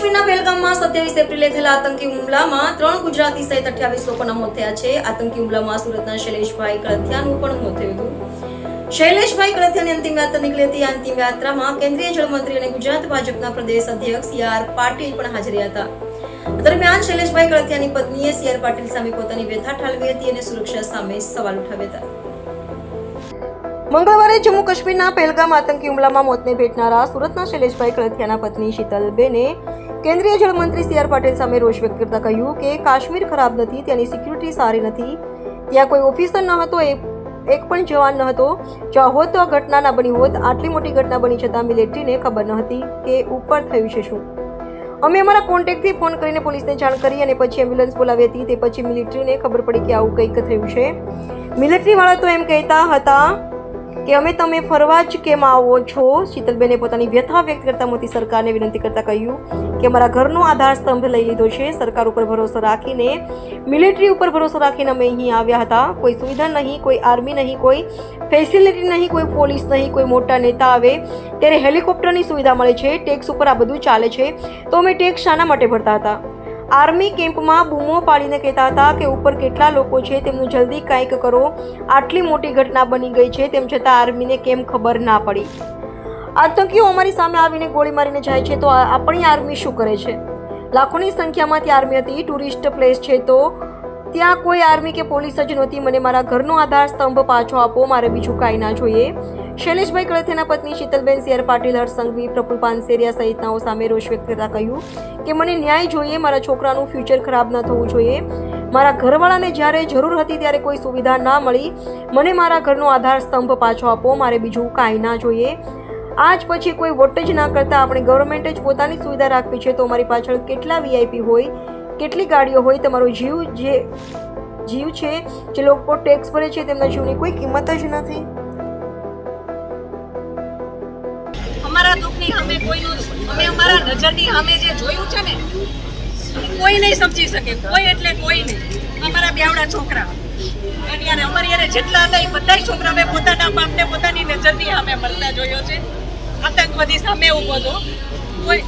કાશ્મીરના પહેલગામમાં સત્યાવીસ એપ્રિલે થયેલા આતંકી હુમલામાં ત્રણ ગુજરાતી સહિત અઠ્યાવીસ લોકોના મોત થયા છે. આતંકી હુમલામાં સુરતના શૈલેષભાઈ કળથિયાનું પણ મોત થયું હતું. શૈલેષભાઈ કળથિયાની અંતિમ યાત્રા નીકળી હતી. આ અંતિમ યાત્રામાં કેન્દ્રીય જળમંત્રી અને ગુજરાત ભાજપના પ્રદેશ અધ્યક્ષ સી આર પાટીલ પણ હાજર હતા. દરમિયાન શૈલેષભાઈ કળથિયાની પત્નીએ સી આર પાટીલ સામે પોતાની વ્યથા ઠાલવી હતી અને સુરક્ષા સામે સવાલ ઉઠાવ્યા હતા. મંગળવારે જમ્મુ કાશ્મીરના પહેલગામ આતંકી હુમલામાં મોતને ભેટનારા સુરતના શૈલેષભાઈ કળથિયાના પત્ની શીતલબેને કેન્દ્રીય જળમંત્રી સી આર પાટીલ સામે રોષ વ્યક્ત કરતા કહ્યું કે કાશ્મીર ખરાબ નથી ત્યાંની સિક્યુરિટી સારી નથી. ત્યાં કોઈ ઓફિસર ન હતો એક પણ જવાન ન હતો. જો હોત તો ઘટના ના બની હોત, આટલી મોટી ઘટના બની છતાં મિલિટરીને ખબર ન હતી કે ઉપર થયું છે શું. અમે અમારા કોન્ટેક્ટથી ફોન કરીને પોલીસને જાણ કરી અને પછી એમ્બ્યુલન્સ બોલાવી હતી. તે પછી મિલિટરીને ખબર પડી કે આવું કંઈક થયું છે. મિલિટરીવાળા તો એમ કહેતા હતા કે અમે તમે ફરવા જ કેમ આવો છો? શીતલબેને પોતાની વ્યથા વ્યક્ત કરતા મોદી સરકારને વિનંતી કરતા કહ્યું કે અમારા ઘરનો આધાર સ્તંભ લઈ લીધો છે. સરકાર ઉપર ભરોસો રાખીને, મિલિટરી ઉપર ભરોસો રાખીને અમે અહીં આવ્યા હતા. કોઈ સુવિધા નહીં, કોઈ આર્મી નહીં, કોઈ ફેસિલિટી નહીં, કોઈ પોલીસ નહીં, કોઈ મોટા નેતા આવે ત્યારે હેલિકોપ્ટરની સુવિધા મળે છે. ટેક્સ ઉપર આ બધું ચાલે છે. તો અમે ટેક્સ શાના માટે ભરતા હતા? આર્મી કેમ્પમાં બૂમો પાડીને કહેતા હતા કે ઉપર કેટલા લોકો છે તેમનું જલ્દી કંઈક કરો. આટલી મોટી ઘટના બની ગઈ છે તેમ છતાં આર્મીને કેમ ખબર ના પડી. આતંકીઓ અમારી સામે આવીને ગોળી મારીને જાય છે તો આપણી આર્મી શું કરે છે? લાખોની સંખ્યામાં ત્યાં આર્મી હતી, ટુરિસ્ટ પ્લેસ છે તો ત્યાં કોઈ આર્મી કે પોલીસ જ નહોતી. મને મારા ઘરનો આધાર સ્તંભ પાછો આપો, મારે બીજું કાંઈ ના જોઈએ. શૈલેષભાઈ કળથેના પત્ની શીતલબેન સિયર પાટીલ હરસંઘવી સંઘવી પ્રફુલ પાનસેરિયા સહિતનાઓ સામે રોષ વ્યક્ત કરતા કહ્યું કે મને ન્યાય જોઈએ, મારા છોકરાનું ફ્યુચર ખરાબ ન થવું જોઈએ. મારા ઘરવાળાને જ્યારે જરૂર હતી ત્યારે કોઈ સુવિધા ના મળી. મને મારા ઘરનો આધાર સ્તંભ પાછો આપો, મારે બીજું કાંઈ ના જોઈએ. આજ પછી કોઈ વોટ જ ના કરતા. આપણે ગવર્મેન્ટે જ પોતાની સુવિધા રાખવી છે. તો અમારી પાછળ કેટલા વીઆઈપી હોય? કેટલી ગાડીઓ હોય, તમારો જીવ જે જીવ છે, જે લોકો ટેક્સ ભરે છે, તેમના જીવની કોઈ કિંમત જ નથી. અમારા દુઃખની અમે કોઈનું અમે અમારા નજરની સામે જે જોયું છે ને કોઈ નહીં સમજી શકે, કોઈ એટલે કોઈ નહીં. અમારા બેવડા છોકરા. અને અમારી યારે જેટલા હતા, એ બધા છોકરા મેં પોતાના બાપને પોતાની નજરની અમે મરતા જોયો છે. આતંકવાદી સામે ઊભો હતો. કોઈ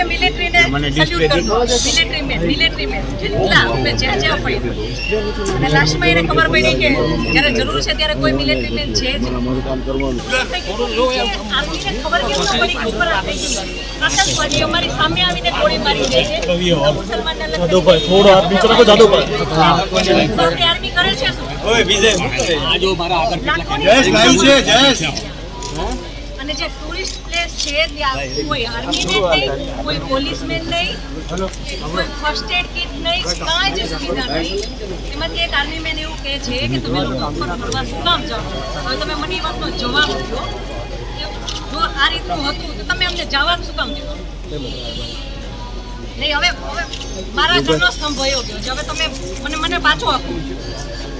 રસ્તે મિલિટરીને સલ્યુટ કરતો મિલિટરી મેન મિલિટરી મેન જેટલા અમે જ્યાં જ્યાં પડ્યા અને લાસ્ટમાં એને ખબર પડી કે જ્યારે જરૂર છે ત્યારે કોઈ મિલિટરી મેન છે જ નહીં. આર્મીને ખબર કેમ ન પડી કે ઉપર આ થઈ ગયું? આતંકવાદી અમારી સામે આવીને ગોળી મારી દે છે. મુસલમાનને દે. થોડો હાથ નીચે રાખો તો આપણી આર્મી કરે છે શું? લાખોની અને જે ટુરિસ્ટ પ્લેસ છે ત્યાં કોઈ આર્મી નહીં કોઈ પોલીસમેન નહીં કોઈ ફર્સ્ટ એડ કિટ નહીં કાંઈ જ સુવિધા નહીં. એમાંથી એક આર્મી મેન એવું કહે છે કે તમે લોકો ઉપર ફરવા શું કામ જાઓ? હવે તમે મને એ વાતનો જવાબ દો કે જો આ રીતનું હતું તો તમે અમને જવાબ શું કામ દીધો? નહીં હવે હવે મારા ઘરનો સ્તંભ ગયો છે. હવે તમે મને મને પાછો આપો.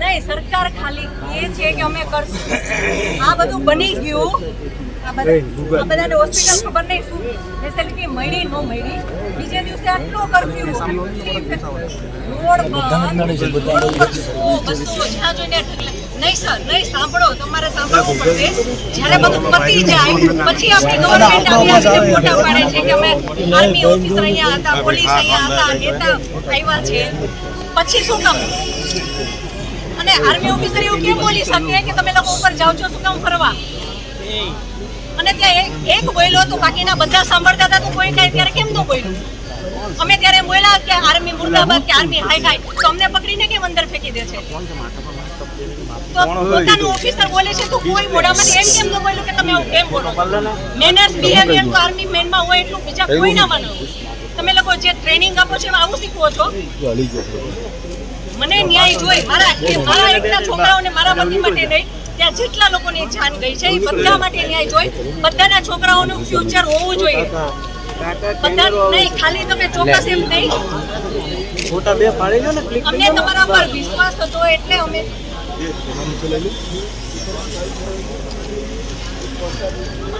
નહીં સરકાર ખાલી એ છે કે અમે કરશું. આ બધું બની ગયું. આ બધા બધાને હોસ્પિટલ ખબર નહીં શું ફેસિલિટી મળી ન મળી. બીજે દિવસે આટલો કરફ્યુ રોડ પર બસો બસો જ્યાં જોઈને. નહીં સર નહીં સાંભળો તમારે સાંભળવું પડશે. જ્યારે બધું પતી જાય પછી આપણી ગવર્મેન્ટ આવી આવીને ફોટા પાડે છે કે અમે આર્મી ઓફિસર અહીંયા હતા પોલીસ અહીંયા હતા નેતા આવ્યા છે. પછી શું કામ? અને આર્મી ઓફિસર એવું કેમ બોલી શકે કે તમે લોકો ઉપર જાઓ છો શું કામ ફરવા? અને ત્યાં એક- એક બોલ્યો તો બાકીના બધા સાંભળતા હતા તો કોઈ કાંઈ ત્યારે કેમ ન બોલ્યું? અમે ત્યારે બોલ્યા કે આર્મી મુર્દાબાદ કે આર્મી હાય હાય તો અમને પકડીને કેમ અંદર ફેંકી દે છે? પોતાનું ઓફિસર બોલે છે તો કોઈ મોઢામાંથી એમ કેમ ન બોલ્યું કે તમે આવું કેમ બોલો? મેનર્સ બિહેવિયર તો આર્મી મેનમાં હોય એટલું બીજા કોઈ ના માનો તમે લોકો જે ટ્રેનિંગ આપો છો એમાં આવું શીખવો છો? મને ન્યાય જોઈ મારા મારા એકના છોકરાઓને મારા પતિ માટે નહીં ત્યાં જેટલા લોકોની જાન ગઈ છે એ બધા માટે ન્યાય જોઈ. બધાના છોકરાઓનું ફ્યુચર હોવું જોઈએ. બધા નહીં ખાલી તમે ચોક્કસ એમ નહીં. ફોટા બે પાડી લો ને અમને તમારા પર વિશ્વાસ હતો એટલે અમે On va? Oui.